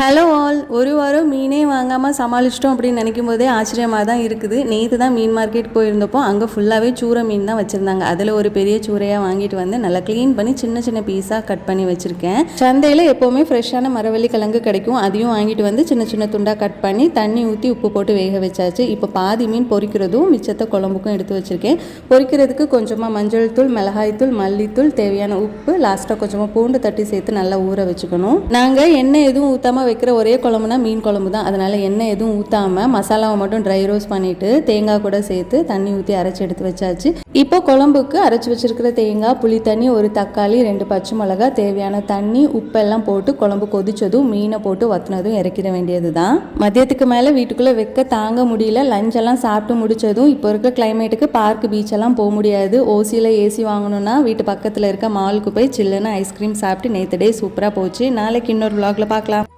Hello all ஒரு வாரம் மீனே வாங்காமல் சமாளிச்சிட்டோம் அப்படின்னு நினைக்கும் போதே ஆச்சரியமாக தான் இருக்குது. நேற்று தான் மீன் மார்க்கெட் போயிருந்தப்போ அங்கே ஃபுல்லாகவே சூற மீன் தான் வச்சுருந்தாங்க. அதில் ஒரு பெரிய சூறையாக வாங்கிட்டு வந்து நல்லா க்ளீன் பண்ணி சின்ன சின்ன பீஸாக கட் பண்ணி வச்சுருக்கேன். சந்தையில் எப்போவுமே ஃப்ரெஷ்ஷான மரவள்ளி கிழங்கு கிடைக்கும். அதையும் வாங்கிட்டு வந்து சின்ன சின்ன துண்டாக கட் பண்ணி தண்ணி ஊற்றி உப்பு போட்டு வேக வச்சாச்சு. இப்போ பாதி மீன் பொறிக்கிறதும் மிச்சத்தை குழம்புக்கும் எடுத்து வச்சுருக்கேன். பொரிக்கிறதுக்கு கொஞ்சமாக மஞ்சள் தூள் மிளகாய் தூள் மல்லித்தூள் தேவையான உப்பு லாஸ்ட்டாக கொஞ்சமாக பூண்டு தட்டி சேர்த்து நல்லா ஊற வச்சுக்கணும். நாங்கள் எண்ணெய் எதுவும் ஊற்றாம வைக்கிற ஒரே குழம்புனா மீன் குழம்பு தான். அதனால் எண்ணெய் எதுவும் ஊற்றாம மசாலாவை மட்டும் ட்ரை ரோஸ்ட் பண்ணிவிட்டு தேங்காய் கூட சேர்த்து தண்ணி ஊற்றி அரைச்சி எடுத்து வச்சாச்சு. இப்போ குழம்புக்கு அரைச்சி வச்சிருக்கிற தேங்காய் புளி தண்ணி ஒரு தக்காளி ரெண்டு பச்சை மிளகாய் தேவையான தண்ணி உப்பெல்லாம் போட்டு குழம்பு கொதிச்சதும் மீனை போட்டு வத்தினதும் இறக்கிட வேண்டியது தான். மதியத்துக்கு மேலே வீட்டுக்குள்ளே வைக்க தாங்க முடியல. லஞ்செல்லாம் சாப்பிட்டு முடிச்சதும் இப்போ இருக்க கிளைமேட்டுக்கு பார்க் பீச்செல்லாம் போக முடியாது. ஓசியில் ஏசி வாங்கணும்னா வீட்டு பக்கத்தில் இருக்க மாலுக்கு போய் சில்லுன்னு ஐஸ்கிரீம் சாப்பிட்டு நேற்று டே சூப்பராக போச்சு. நாளைக்கு இன்னொரு vlogல பார்க்கலாம்